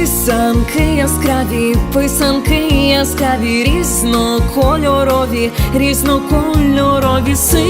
Писанки яскраві, писанки яскраві, різнокольорові, різнокольорові, символи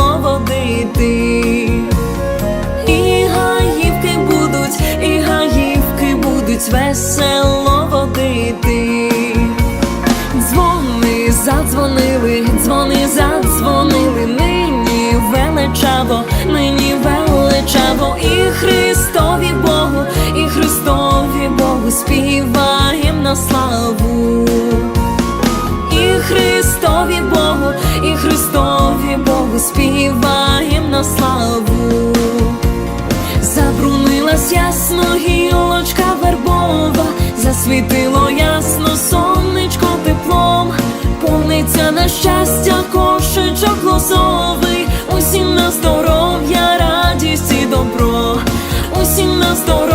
весело водити. Дзвони задзвонили, дзвони задзвонили, нині величаво, нині величаво, і Христові Богу, і Христові Богу співаєм на славу. І Христові Богу, і Христові Богу співаєм на щастя кошечок лозовий, усім на здоров'я, радість і добро, усім на здоров'я,